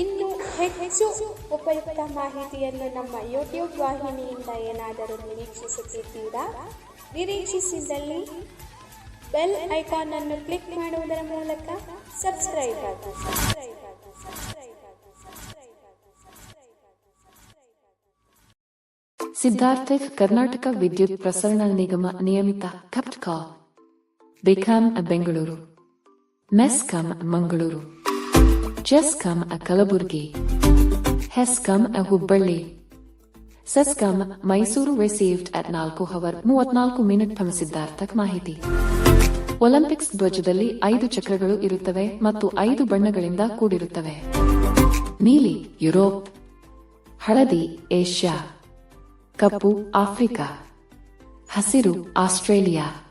ಇನ್ನು ಹೆಚ್ಚು ಉಪಯುಕ್ತ ಮಾಹಿತಿಯನ್ನು ನಮ್ಮ ಯೂಟ್ಯೂಬ್ ವಾಹಿನಿಯಿಂದ ಏನಾದರೂ ನಿರೀಕ್ಷಿಸುತ್ತಿದ್ದೀರಾ? ನಿರೀಕ್ಷಿಸಿದಲ್ಲಿ ಬೆಲ್ ಐಕಾನ್ ಅನ್ನು ಕ್ಲಿಕ್ ಮಾಡುವುದರ ಮೂಲಕ ಸಬ್ಸ್ಕ್ರೈಬ್ ಆಗಿ. ಸಬ್ಸ್ಕ್ರೈಬ್ ಆಗಿ ಸಬ್ಸ್ಕ್ರೈಬ್ ಆಗಿ ಸಬ್ಸ್ಕ್ರೈಬ್ ಆಗಿ ಸಬ್ಸ್ಕ್ರೈಬ್ ಆಗಿ ಸಿದ್ಧಾರ್ಥ್ ಕರ್ನಾಟಕ ವಿದ್ಯುತ್ ಪ್ರಸರಣ ನಿಗಮ ನಿಯಮಿತ ಕಪ್ಟ್ ಕಾ ಬಿಕಾಂ, ಬೆಂಗಳೂರು. ಮೆಸ್ಕಾಂ, ಮಂಗಳೂರು. ಜೆಸ್ಕಾಂ ಕಲಬುರಗಿ ಅ ಹುಬ್ಬಳ್ಳಿ ಸೆಸ್ಕಾಂ ಮೈಸೂರು ರಿಸೀವ್ಡ್ ಅಟ್ ನಾಲ್ಕು ಹವರ್ ಮೂವತ್ನಾಲ್ಕು ಮಿನಿಟ್ ಸಿದ್ಧಾರ್ಥಕ್ ಮಾಹಿತಿ ಒಲಿಂಪಿಕ್ಸ್ ಧ್ವಜದಲ್ಲಿ ಐದು ಚಕ್ರಗಳು ಇರುತ್ತವೆ ಮತ್ತು ಐದು ಬಣ್ಣಗಳಿಂದ ಕೂಡಿರುತ್ತವೆ. ನೀಲಿ, ಯುರೋಪ್. ಹಳದಿ, ಏಷ್ಯಾ. ಕಪ್ಪು, ಆಫ್ರಿಕಾ. ಹಸಿರು, ಆಸ್ಟ್ರೇಲಿಯಾ.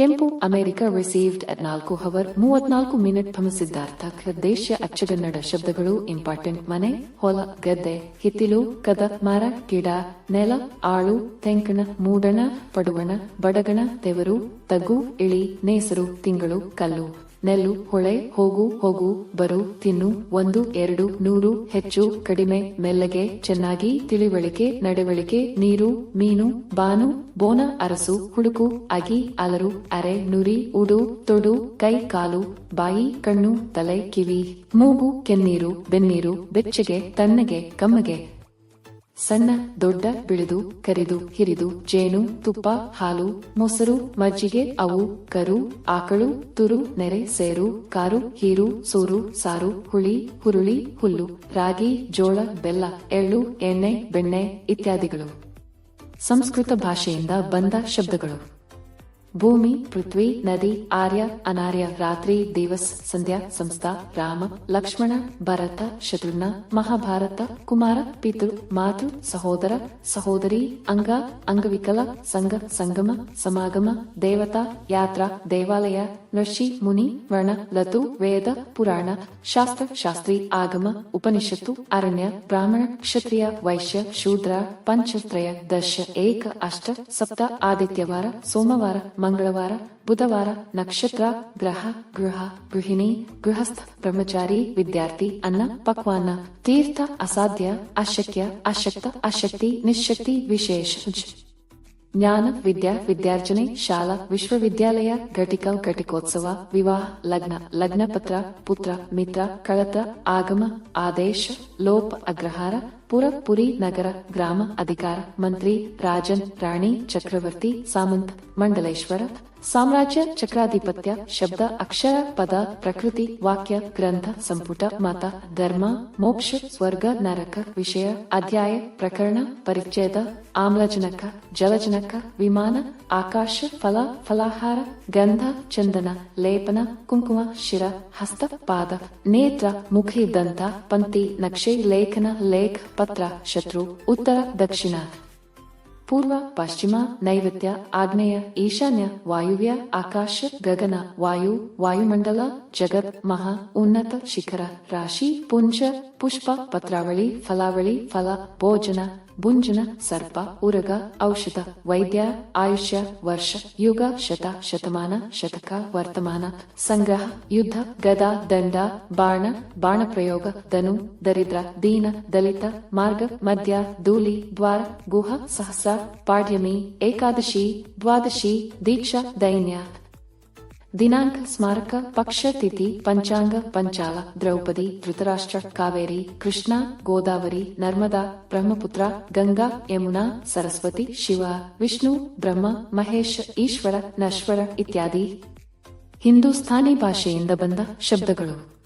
ಕೆಂಪು ಅಮೆರಿಕ ರಿಸೀವ್ಡ್ ಅಟ್ ನಾಲ್ಕು ಹವರ್ ಮೂವತ್ನಾಲ್ಕು ಮಿನಿಟ್ ಸಿದ್ಧಾರ್ಥಕ್ ದೇಶ ಅಚ್ಚಗನ್ನಡ ಶಬ್ದಗಳು ಇಂಪಾರ್ಟೆಂಟ್ ಮನೆ, ಹೊಲ, ಗದ್ದೆ, ಹಿತ್ತಿಲು ಕದ ಮರ, ಗಿಡ, ನೆಲ, ಆಳು, ತೆಂಕಣ, ಮೂಡಣ, ಪಡುವಣ, ಬಡಗಣ, ತೆವರು ತಗು ಇಳಿ, ನೇಸರು, ತಿಂಗಳು, ಕಲ್ಲು. ನೆಲ್ಲು, ಹೊಳೆ, ಹೋಗು ಹೋಗು, ಬರು, ತಿನ್ನು, ಒಂದು, ಎರಡು, ನೂರು, ಹೆಚ್ಚು, ಕಡಿಮೆ, ಮೆಲ್ಲಗೆ, ಚೆನ್ನಾಗಿ, ತಿಳಿವಳಿಕೆ, ನಡವಳಿಕೆ, ನೀರು, ಮೀನು, ಬಾನು, ಬೋನ, ಅರಸು, ಹುಡುಕು, ಅಗಿ, ಅಲರು, ಅರೆ, ನುರಿ ಉಡು ತೊಡು, ಕೈ, ಕಾಲು, ಬಾಯಿ, ಕಣ್ಣು, ತಲೆ, ಕಿವಿ, ಮೂಗು, ಕೆನ್ನೀರು, ಬೆನ್ನೀರು, ಬೆಚ್ಚಗೆ, ತಣ್ಣಗೆ, ಕಮ್ಮಗೆ ಸಣ್ಣ, ದೊಡ್ಡ, ಬಿಳಿದು, ಕರಿದು ಹಿರಿದು ಜೇನು, ತುಪ್ಪ, ಹಾಲು, ಮೊಸರು, ಮಜ್ಜಿಗೆ, ಅವು, ಕರು, ಆಕಳು, ತುರು, ನೆರೆ, ಸೇರು, ಕಾರು, ಹೀರು, ಸೂರು, ಸಾರು, ಹುಳಿ, ಹುರುಳಿ, ಹುಲ್ಲು, ರಾಗಿ, ಜೋಳ, ಬೆಲ್ಲ, ಎಳ್ಳು, ಎಣ್ಣೆ, ಬೆಣ್ಣೆ ಇತ್ಯಾದಿಗಳು. ಸಂಸ್ಕೃತ ಭಾಷೆಯಿಂದ ಬಂದ ಶಬ್ದಗಳು. ಭೂಮಿ, ಪೃಥ್ವಿ, ನದಿ, ಆರ್ಯ, ಅನಾರ್ಯ, ರಾತ್ರಿ, ದೇವಸ್, ಸಂಧ್ಯಾ, ಸಂಸ್ಥಾ, ರಾಮ, ಲಕ್ಷ್ಮಣ, ಭರತ, ಶತ್ರುಘ್ನ, ಮಹಾಭಾರತ, ಕುಮಾರ, ಪಿತೃ, ಮಾತೃ, ಸಹೋದರ, ಸಹೋದರಿ, ಅಂಗ, ಅಂಗವಿಕಲ, ಸಂಘ, ಸಂಗಮ, ಸಮಾಗಮ, ದೇವತಾ, ಯಾತ್ರಾ, ದೇವಾಲಯ ನೃಷಿ ಮುನಿ, ವರ್ಣ, ಲತು, ವೇದ, ಪುರಾಣ, ಶಾಸ್ತ್ರ, ಶಾಸ್ತ್ರಿ, ಆಗಮ, ಉಪನಿಷತ್ತು, ಅರಣ್ಯ, ಬ್ರಾಹ್ಮಣ, ಕ್ಷತ್ರಿಯ, ವೈಶ್ಯ, ಶೂದ್ರ, ಪಂಚತ್ರಯ ದಶ ಏಕ, ಅಷ್ಟ, ಸಪ್ತ, ಆದಿತ್ಯವಾರ, ಸೋಮವಾರ ಮಂಗಳವಾರ, ಬುಧವಾರ, ನಕ್ಷತ್ರ, ಗ್ರಹ, ಗೃಹ, ಗೃಹಿಣಿ, ಗೃಹಸ್ಥ, ಬ್ರಹ್ಮಚಾರಿ, ವಿದ್ಯಾರ್ಥಿ, ಅನ್ನ ಪಕ್ವಾನ ತೀರ್ಥ, ಅಸಾಧ್ಯ, ಅಶಕ್ಯ, ಅಶಕ್ತ, ಅಶಕ್ತಿ, ನಿಶಕ್ತಿ, ವಿಶೇಷ. ಜ್ಞಾನ, ವಿದ್ಯಾ, ವಿದ್ಯಾರ್ಜನೆ, ಶಾಲಾ, ವಿಶ್ವವಿದ್ಯಾಲಯ, ಘಟಿಕ, ಘಟಿಕೋತ್ಸವ, ವಿವಾಹ, ಲಗ್ನ ಲಗ್ನ ಪತ್ರ ಪುತ್ರ, ಮಿತ್ರ, ಕಳತ, ಆಗಮ, ಆದೇಶ, ಲೋಪ, ಅಗ್ರಹಾರ ಪುರ ಪುರಿ ನಗರ ಗ್ರಾಮ ಅಧಿಕಾರ ಮಂತ್ರಿ ರಾಜನ್ ರಾಣಿ ಚಕ್ರವರ್ತಿ ಸಾಮಂತ್ ಮಂಡಲೇಶ್ವರ ಸಾಮ್ರಾಜ್ಯ ಚಕ್ರಾಧಿಪತ್ಯ ಶಬ್ದ ಅಕ್ಷರ ಪದ ಪ್ರಕೃತಿ ವಾಕ್ಯ ಗ್ರಂಥ ಸಂಪುಟ ಮತ ಧರ್ಮ ಮೋಕ್ಷ ಸ್ವರ್ಗ ನರಕ ವಿಷಯ ಅಧ್ಯಾಯ ಪ್ರಕರಣ ಪರಿಚ್ಛೇದ ಆಮ್ಲಜನಕ ಜಲಜನಕ ವಿಮಾನ ಆಕಾಶ ಫಲ ಫಲಾಹಾರ ಗಂಧ ಚಂದನ ಲೇಪನ ಕುಂಕುಮ ಶಿರ ಹಸ್ತ ಪಾದ ನೇತ್ರ ಮುಖಿ ದಂತ ಪಂಕ್ತಿ ನಕ್ಷೆ ಲೇಖನ ಲೇಖ ಪತ್ರ, ಶತ್ರು, ಉತ್ತರ, ದಕ್ಷಿಣ. ಪೂರ್ವ, ಪಶ್ಚಿಮ, ನೈಋತ್ಯ, ಆಗ್ನೇಯ, ಈಶಾನ್ಯ, ವಾಯುವ್ಯ, ಆಕಾಶ, ಗಗನ, ವಾಯು, ವಾಯುಮಂಡಲ, ಜಗತ್, ಮಹಾ, ಉನ್ನತ, ಶಿಖರ, ರಾಶಿ, ಪುಂಜ, ಪುಷ್ಪ, ಪತ್ರಾವಳಿ, ಫಲಾವಳಿ, ಫಲ, ಭೋಜನ. ಭುಂಜನ, ಸರ್ಪ, ಉರಗ, ಔಷಧ, ವೈದ್ಯ, ಆಯುಷ್ಯ, ವರ್ಷ, ಯುಗ, ಶತ, ಶತಮಾನ, ಶತಕ, ವರ್ತಮಾನ, ಸಂಗ್ರಹ, ಯುದ್ಧ, ಗದ, ದಂಡ, ಬಾಣ ಬಾಣ ಪ್ರಯೋಗ, ಧನು, ದರಿದ್ರ, ದೀನ, ದಲಿತ, ಮಾರ್ಗ ಮಧ್ಯ ಧೂಲಿ, ದ್ವಾರ, ಗುಹ, ಸಹಸ್ರ, ಪಾಡ್ಯಮಿ, ಏಕಾದಶಿ, ದ್ವಾದಶಿ, ದೀಕ್ಷಾ, ದೈನ್ಯ. ದಿನಾಂಕ, ಸ್ಮಾರಕ, ಪಕ್ಷ, ತಿಥಿ, ಪಂಚಾಂಗ, ಪಂಚಾಲ, ದ್ರೌಪದಿ, ಧೃತರಾಷ್ಟ್ರ, ಕಾವೇರಿ, ಕೃಷ್ಣ, ಗೋದಾವರಿ, ನರ್ಮದಾ, ಬ್ರಹ್ಮಪುತ್ರ, ಗಂಗಾ, ಯಮುನಾ, ಸರಸ್ವತಿ, ಶಿವ, ವಿಷ್ಣು, ಬ್ರಹ್ಮ, ಮಹೇಶ್, ಈಶ್ವರ, ನಶ್ವರ ಇತ್ಯಾದಿ ಹಿಂದೂಸ್ಥಾನಿ ಭಾಷೆಯಿಂದ ಬಂದ ಶಬ್ದಗಳು.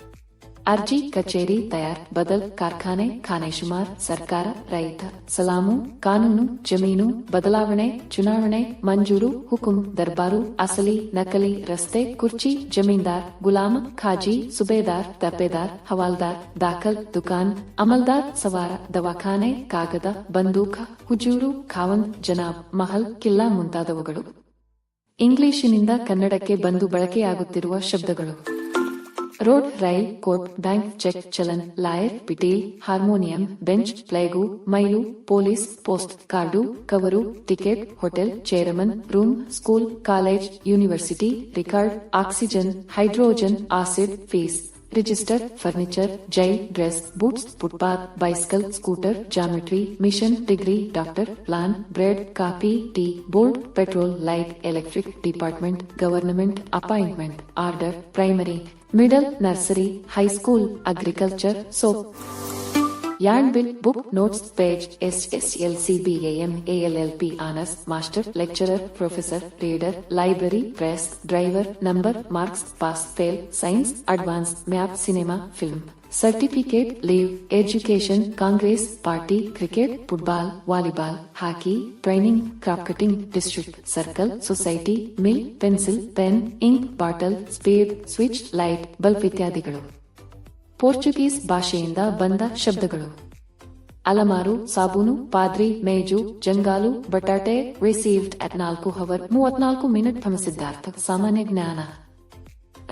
ಅರ್ಜಿ ಕಚೇರಿ ತಯಾರ್, ಬದಲ್ ಕಾರ್ಖಾನೆ, ಖಾನೆಶುಮಾರ್, ಸರ್ಕಾರ, ರೈತ. ಸಲಾಮು, ಕಾನೂನು, ಜಮೀನು, ಬದಲಾವಣೆ, ಚುನಾವಣೆ, ಮಂಜೂರು, ಹುಕುಂ, ದರ್ಬಾರು, ಅಸಲಿ, ನಕಲಿ, ರಸ್ತೆ, ಕುರ್ಚಿ, ಜಮೀನ್ದಾರ್, ಗುಲಾಮ, ಖಾಜಿ, ಸುಬೇದಾರ್ ದಬ್ಬೆದಾರ್ ಹವಾಲ್ದಾರ್, ದಾಖಲ್, ದುಕಾನ್, ಅಮಲ್ದಾರ್, ಸವಾರ, ದವಾಖಾನೆ, ಕಾಗದ, ಬಂದೂಕ, ಹುಜೂರು, ಖಾವನ್, ಜನಾಬ್, ಮಹಲ್, ಕಿಲ್ಲಾ ಮುಂತಾದವುಗಳು. ಇಂಗ್ಲಿಶಿನಿಂದ ಕನ್ನಡಕ್ಕೆ ಬಂದು ಬಳಕೆಯಾಗುತ್ತಿರುವ ಶಬ್ದಗಳು. Road rail court bank check चलन lawyer पिटेल harmonium bench plague mile police post card cover ticket hotel chairman room school college university record oxygen hydrogen acid fees register furniture जय dress boots footpath bicycle scooter geometry mission degree doctor plan bread coffee tea board petrol light electric department government appointment order primary middle, nursery, high school, agriculture, soap. bill book notes page SSLCBAM ALLP honors master lecturer professor reader library press driver number marks pass fail science advance map cinema film certificate leave education congress party cricket football volleyball hockey training crop cutting district circle society mill pencil pen ink bottle speed switch light bulb ಇತ್ಯಾದಿಗಳು Portuguese ಭಾಷೆಯಿಂದ ಬಂದ ಶಬ್ದಗಳು. ಅಲಮಾರು, ಸಾಬೂನು, ಪಾದ್ರಿ, ಮೇಜು, ಜಂಗಾಲು, ಬಟಾಟೆ ರಿಸೀವ್ಡ್ ಅಟ್ ನಾಲ್ಕು ಹವರ್ ಮೂವತ್ನಾಲ್ಕು ಮಿನಿಟ್ ಭ್ರಮಿಸಿದ್ದಾರ್ಥ ಸಾಮಾನ್ಯ ಜ್ಞಾನ.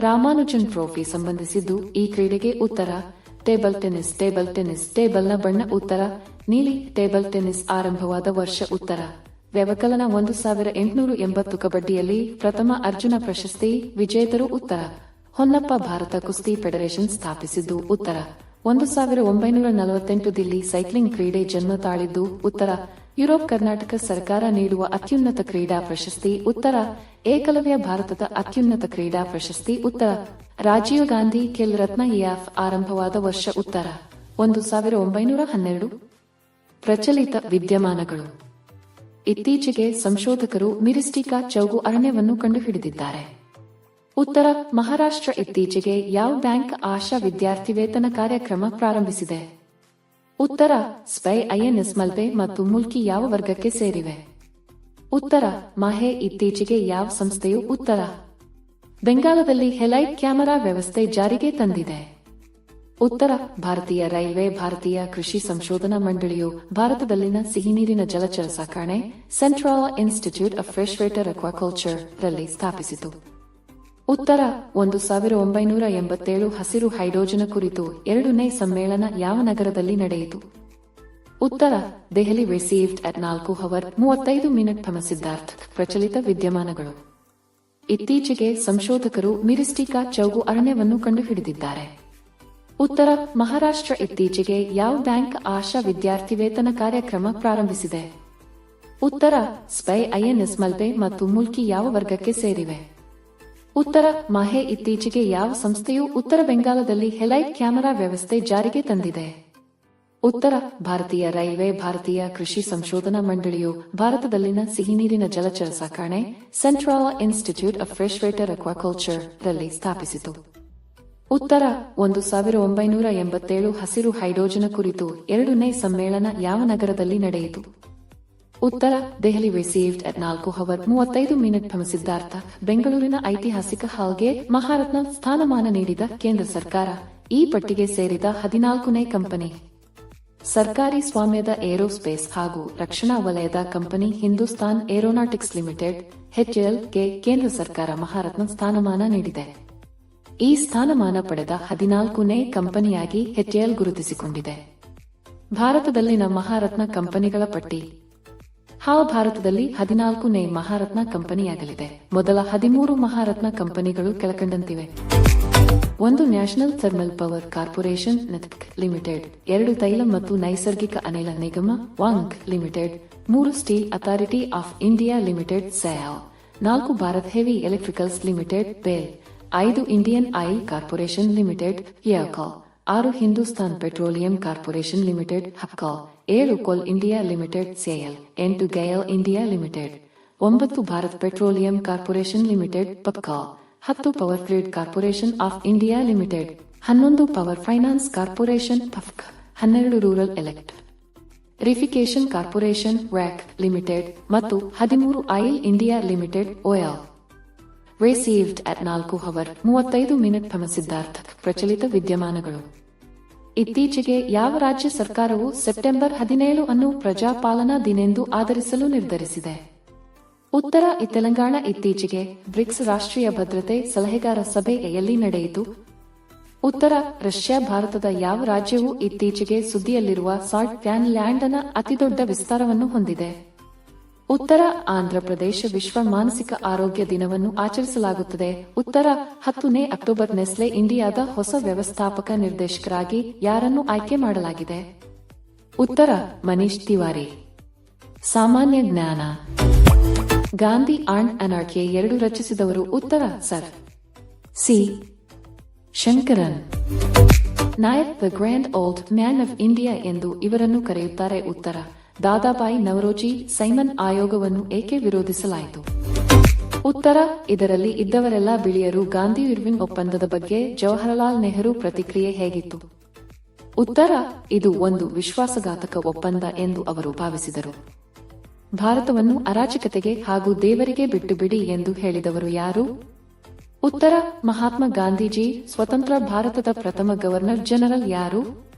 ರಾಮಾನುಜನ್ ಟ್ರೋಫಿ ಸಂಬಂಧಿಸಿದ್ದು ಈ ಕ್ರೀಡೆಗೆ ಉತ್ತರ ಟೇಬಲ್ ಟೆನಿಸ್ ಟೇಬಲ್ ಟೆನಿಸ್ ಟೇಬಲ್ನ ಬಣ್ಣ ಉತ್ತರ, ನೀಲಿ ಟೇಬಲ್ ಟೆನಿಸ್ ಆರಂಭವಾದ ವರ್ಷ ಉತ್ತರ. ವ್ಯವಕಲನ ಒಂದು ಸಾವಿರ ಎಂಟುನೂರು ಎಂಬತ್ತು ಕಬಡ್ಡಿಯಲ್ಲಿ ಪ್ರಥಮ ಅರ್ಜುನ ಪ್ರಶಸ್ತಿ, ವಿಜೇತರು ಉತ್ತರ. ಹೊನ್ನಪ್ಪ ಭಾರತ ಕುಸ್ತಿ ಫೆಡರೇಷನ್ ಸ್ಥಾಪಿಸಿದ್ದು ಉತ್ತರ. ಒಂದು ಸಾವಿರ ಒಂಬೈನೂರ ನಲವತ್ತೆಂಟು ದಿಲ್ಲಿ ಸೈಕ್ಲಿಂಗ್ ಕ್ರೀಡೆ ಜನ್ಮ ತಾಳಿದ್ದು ಉತ್ತರ. ಯುರೋಪ್ ಕರ್ನಾಟಕ ಸರ್ಕಾರ ನೀಡುವ ಅತ್ಯುನ್ನತ ಕ್ರೀಡಾ ಪ್ರಶಸ್ತಿ ಉತ್ತರ. ಏಕಲವ್ಯ ಭಾರತದ ಅತ್ಯುನ್ನತ ಕ್ರೀಡಾ ಪ್ರಶಸ್ತಿ ಉತ್ತರ. ರಾಜೀವ್ ಗಾಂಧಿ ಖೇಲ್ ರತ್ನ ಇಯಾಫ್ ಆರಂಭವಾದ ವರ್ಷ ಉತ್ತರ. ಒಂದು ಸಾವಿರ ಒಂಬೈನೂರ ಹನ್ನೆರಡು. ಪ್ರಚಲಿತ ವಿದ್ಯಮಾನಗಳು. ಇತ್ತೀಚೆಗೆ ಸಂಶೋಧಕರು ಮಿರಿಸ್ಟಿಕಾ ಚೌಗು ಅರಣ್ಯವನ್ನು ಕಂಡುಹಿಡಿದಿದ್ದಾರೆ. ಉತ್ತರ ಮಹಾರಾಷ್ಟ್ರ ಇತ್ತೀಚೆಗೆ ಯಾವ ಬ್ಯಾಂಕ್ ಆಶಾ ವಿದ್ಯಾರ್ಥಿ ವೇತನ ಕಾರ್ಯಕ್ರಮ ಪ್ರಾರಂಭಿಸಿದೆ? ಉತ್ತರ, ಸ್ಪೈ, ಐಎನ್ಎಸ್, ಮಲ್ಪೆ ಮತ್ತು ಮುಲ್ಕಿ ಯಾವ ವರ್ಗಕ್ಕೆ ಸೇರಿವೆ? ಉತ್ತರ, ಮಹೆ ಇತ್ತೀಚೆಗೆ ಯಾವ ಸಂಸ್ಥೆಯು ಉತ್ತರ? ಬೆಂಗಾಲದಲ್ಲಿ ಹೆಲೈಟ್ ಕ್ಯಾಮೆರಾ ವ್ಯವಸ್ಥೆ ಜಾರಿಗೆ ತಂದಿದೆ. ಉತ್ತರ, ಭಾರತೀಯ ರೈಲ್ವೆ, ಭಾರತೀಯ ಕೃಷಿ ಸಂಶೋಧನಾ ಮಂಡಳಿಯು ಭಾರತದಲ್ಲಿನ ಸಿಹಿನೀರಿನ ಜಲಚರ ಸಾಕಣೆ, central institute of fresh water aquaculture ರಲ್ಲಿ ಸ್ಥಾಪಿಸಿತು. ಉತ್ತರ, ಒಂದು ಸಾವಿರ ಒಂಬೈನೂರ ಎಂಬತ್ತೇಳು ಹಸಿರು ಹೈಡ್ರೋಜನ್ ಕುರಿತು ಎರಡನೇ ಸಮ್ಮೇಳನ ಯಾವ ನಗರದಲ್ಲಿ ನಡೆಯಿತು? ಉತ್ತರ, ದೆಹಲಿ ರಿಸೀವ್ಡ್ ಅಟ್ ನಾಲ್ಕು ಹವರ್ ಮೂವತ್ತೈದು ಮಿನಿಟ್ ಭ್ರಮಿಸಿದ್ದಾರ್ಥ ಪ್ರಚಲಿತ ವಿದ್ಯಮಾನಗಳು. ಇತ್ತೀಚೆಗೆ ಸಂಶೋಧಕರು ಮಿರಿಸ್ಟಿಕಾ ಚೌಗು ಅರಣ್ಯವನ್ನು ಕಂಡುಹಿಡಿದಿದ್ದಾರೆ. ಉತ್ತರ, ಮಹಾರಾಷ್ಟ್ರ ಇತ್ತೀಚೆಗೆ ಯಾವ ಬ್ಯಾಂಕ್ ಆಶಾ ವಿದ್ಯಾರ್ಥಿ ವೇತನ ಕಾರ್ಯಕ್ರಮ ಪ್ರಾರಂಭಿಸಿದೆ? ಉತ್ತರ, ಸ್ಪೈ ಐಎನ್ಎಸ್ ಮಲ್ಪೆ ಮತ್ತು ಮುಲ್ಕಿ ಯಾವ ವರ್ಗಕ್ಕೆ ಸೇರಿವೆ? ಉತ್ತರ ಮಾಹೆ ಇತ್ತೀಚೆಗೆ ಯಾವ ಸಂಸ್ಥೆಯು ಉತ್ತರ ಬೆಂಗಾಲದಲ್ಲಿ ಹೆಲೈಟ್ ಕ್ಯಾಮೆರಾ ವ್ಯವಸ್ಥೆ ಜಾರಿಗೆ ತಂದಿದೆ. ಉತ್ತರ ಭಾರತೀಯ ರೈಲ್ವೆ, ಭಾರತೀಯ ಕೃಷಿ ಸಂಶೋಧನಾ ಮಂಡಳಿಯು ಭಾರತದಲ್ಲಿನ ಸಿಹಿನೀರಿನ ಜಲಚರ ಸಾಕಣೆ, central institute of fresh water aquaculture ರಲ್ಲಿ ಸ್ಥಾಪಿಸಿತು. ಉತ್ತರ, ಒಂದು ಸಾವಿರ ಒಂಬೈನೂರ ಎಂಬತ್ತೇಳು ಹಸಿರು ಹೈಡ್ರೋಜನ ಕುರಿತು ಎರಡನೇ ಸಮ್ಮೇಳನ ಯಾವ ನಗರದಲ್ಲಿ ನಡೆಯಿತು? ಉತ್ತರ ದೆಹಲಿ ರಿಸೀವ್ಡ್ ಅಟ್ ನಾಲ್ಕು ಹವರ್ ಮೂವತ್ತೈದು ಮಿನಿಟ್ ಭ್ರಮಿಸಿದ್ದಾರ್ಥ. ಬೆಂಗಳೂರಿನ ಐತಿಹಾಸಿಕ ಹಾಲ್ಗೆ ಮಹಾರತ್ನ ಸ್ಥಾನಮಾನ ನೀಡಿದ ಕೇಂದ್ರ ಸರ್ಕಾರ. ಈ ಪಟ್ಟಿಗೆ ಸೇರಿದ ಹದಿನಾಲ್ಕನೇ ಕಂಪನಿ. ಸರ್ಕಾರಿ ಸ್ವಾಮ್ಯದ ಏರೋಸ್ಪೇಸ್ ಹಾಗೂ ರಕ್ಷಣಾ ವಲಯದ ಕಂಪನಿ ಹಿಂದೂಸ್ತಾನ್ ಏರೋನಾಟಿಕ್ಸ್ ಲಿಮಿಟೆಡ್ ಹೆಚ್ಎಲ್ಗೆ ಕೇಂದ್ರ ಸರ್ಕಾರ ಮಹಾರತ್ನ ಸ್ಥಾನಮಾನ ನೀಡಿದೆ. ಈ ಸ್ಥಾನಮಾನ ಪಡೆದ ಹದಿನಾಲ್ಕನೇ ಕಂಪನಿಯಾಗಿ ಹೆಚ್ಎಲ್ ಗುರುತಿಸಿಕೊಂಡಿದೆ. ಭಾರತದಲ್ಲಿನ ಮಹಾರತ್ನ ಕಂಪನಿಗಳ ಪಟ್ಟಿ. ಹಾಲ್ ಭಾರತದಲ್ಲಿ ಹದಿನಾಲ್ಕನೇ ಮಹಾರತ್ನ ಕಂಪನಿಯಾಗಲಿದೆ. ಮೊದಲ ಹದಿಮೂರು ಮಹಾರತ್ನ ಕಂಪನಿಗಳು ಕೆಳಕಂಡಂತಿವೆ. ಒಂದು national thermal power corporation limited, ಎರಡು ತೈಲ ಮತ್ತು ನೈಸರ್ಗಿಕ ಅನಿಲ ನಿಗಮ ವಾಂಗ್ ಲಿಮಿಟೆಡ್, ಮೂರು steel authority of India limited ಸ್ಯಾವ್ ನಾಲ್ಕು Bharat heavy electricals limited BHEL, ಐದು ಇಂಡಿಯನ್ ಆಯಿಲ್ ಕಾರ್ಪೊರೇಷನ್ ಲಿಮಿಟೆಡ್ ಯಾಕಾಲ್ ಆರು ಹಿಂದೂಸ್ತಾನ್ ಪೆಟ್ರೋಲಿಯಂ ಕಾರ್ಪೊರೇಷನ್ ಲಿಮಿಟೆಡ್ ಹಪ್ಕಾಲ್ ಏಳು ಕೋಲ್ ಇಂಡಿಯಾ ಲಿಮಿಟೆಡ್, ಸೇಯಲ್, ಎಂಟು ಗಯಲ್ ಇಂಡಿಯಾ ಲಿಮಿಟೆಡ್, ಒಂಬತ್ತು ಭಾರತ್ ಪೆಟ್ರೋಲಿಯಂ ಕಾರ್ಪೊರೇಷನ್ ಲಿಮಿಟೆಡ್ ಪಪ್ಕಾ ಹತ್ತು power grid corporation of India limited, ಹನ್ನೊಂದು ಪವರ್ ಫೈನಾನ್ಸ್ ಕಾರ್ಪೊರೇಷನ್ ಪಫ್ಕ್ ಹನ್ನೆರಡು ರೂರಲ್ ಎಲೆಕ್ಟ್. ರಿಫಿಕೇಶನ್ ಕಾರ್ಪೊರೇಷನ್, ವ್ಯಾಕ್ ಲಿಮಿಟೆಡ್ ಮತ್ತು ಹದಿಮೂರು ಆಯಿಲ್ ಇಂಡಿಯಾ ಲಿಮಿಟೆಡ್ ಓಯಲ್ ರಿಸೀವ್ಡ್ ಅಟ್ ನಾಲ್ಕು ಹವರ್ ಮೂವತ್ತೈದು ಮಿನಿಟ್ ಭಮ ಸಿದ್ಧಾರ್ಥ ಪ್ರಚಲಿತ ವಿದ್ಯಮಾನಗಳು. ಇತ್ತೀಚೆಗೆ ಯಾವ ರಾಜ್ಯ ಸರ್ಕಾರವು ಸೆಪ್ಟೆಂಬರ್ ಹದಿನೇಳು ಅನ್ನು ಪ್ರಜಾಪಾಲನಾ ದಿನೆಂದು ಆಧರಿಸಲು ನಿರ್ಧರಿಸಿದೆ. ಉತ್ತರ ತೆಲಂಗಾಣ ಇತ್ತೀಚೆಗೆ ಬ್ರಿಕ್ಸ್ ರಾಷ್ಟ್ರೀಯ ಭದ್ರತೆ ಸಲಹೆಗಾರ ಸಭೆ ಎಲ್ಲಿ ನಡೆಯಿತು? ಉತ್ತರ ರಷ್ಯಾ ಭಾರತದ ಯಾವ ರಾಜ್ಯವು ಇತ್ತೀಚೆಗೆ ಸುದ್ದಿಯಲ್ಲಿರುವ ಸಾಲ್ಟ್ ಪ್ಯಾನ್ ಲ್ಯಾಂಡ್ನ ಅತಿದೊಡ್ಡ ವಿಸ್ತಾರವನ್ನು ಹೊಂದಿದೆ? ಉತ್ತರ ಆಂಧ್ರಪ್ರದೇಶ ವಿಶ್ವ ಮಾನಸಿಕ ಆರೋಗ್ಯ ದಿನವನ್ನು ಆಚರಿಸಲಾಗುತ್ತದೆ. ಉತ್ತರ ಹತ್ತನೇ ಅಕ್ಟೋಬರ್ ನೆಸ್ಲೆ ಇಂಡಿಯಾದ ಹೊಸ ವ್ಯವಸ್ಥಾಪಕ ನಿರ್ದೇಶಕರಾಗಿ ಯಾರನ್ನು ಆಯ್ಕೆ ಮಾಡಲಾಗಿದೆ? ಉತ್ತರ ಮನೀಶ್ ತಿವಾರಿ. ಸಾಮಾನ್ಯ ಜ್ಞಾನ. ಗಾಂಧಿ ಆಂಡ್ ಅನಾಕೆ ಎರಡು ರಚಿಸಿದವರು ಉತ್ತರ sir. C. Sankaran. Nayak the grand old man of India ಎಂದು ಇವರನ್ನು ಕರೆಯುತ್ತಾರೆ ಉತ್ತರ. ದಾದಾಬಾಯಿ ನವರೋಜಿ ಸೈಮನ್ ಆಯೋಗವನ್ನು ಏಕೆ ವಿರೋಧಿಸಲಾಯಿತು? ಉತ್ತರ, ಇದರಲ್ಲಿ ಇದ್ದವರೆಲ್ಲ ಬಿಳಿಯರು ಗಾಂಧಿ ಇರ್ವಿನ್ ಒಪ್ಪಂದದ ಬಗ್ಗೆ ಜವಾಹರಲಾಲ್ ನೆಹರು ಪ್ರತಿಕ್ರಿಯೆ ಹೇಗಿತ್ತು? ಉತ್ತರ, ಇದು ಒಂದು ವಿಶ್ವಾಸಘಾತಕ ಒಪ್ಪಂದ ಎಂದು ಅವರು ಭಾವಿಸಿದರು. ಭಾರತವನ್ನು ಅರಾಜಕತೆಗೆ ಹಾಗೂ ದೇವರಿಗೆ ಬಿಟ್ಟು ಬಿಡಿ ಎಂದು ಹೇಳಿದವರು ಯಾರು? ಉತ್ತರ, ಮಹಾತ್ಮ ಗಾಂಧೀಜಿ, ಸ್ವತಂತ್ರ ಭಾರತದ ಪ್ರಥಮ ಗವರ್ನರ್ ಜನರಲ್ ಯಾರು?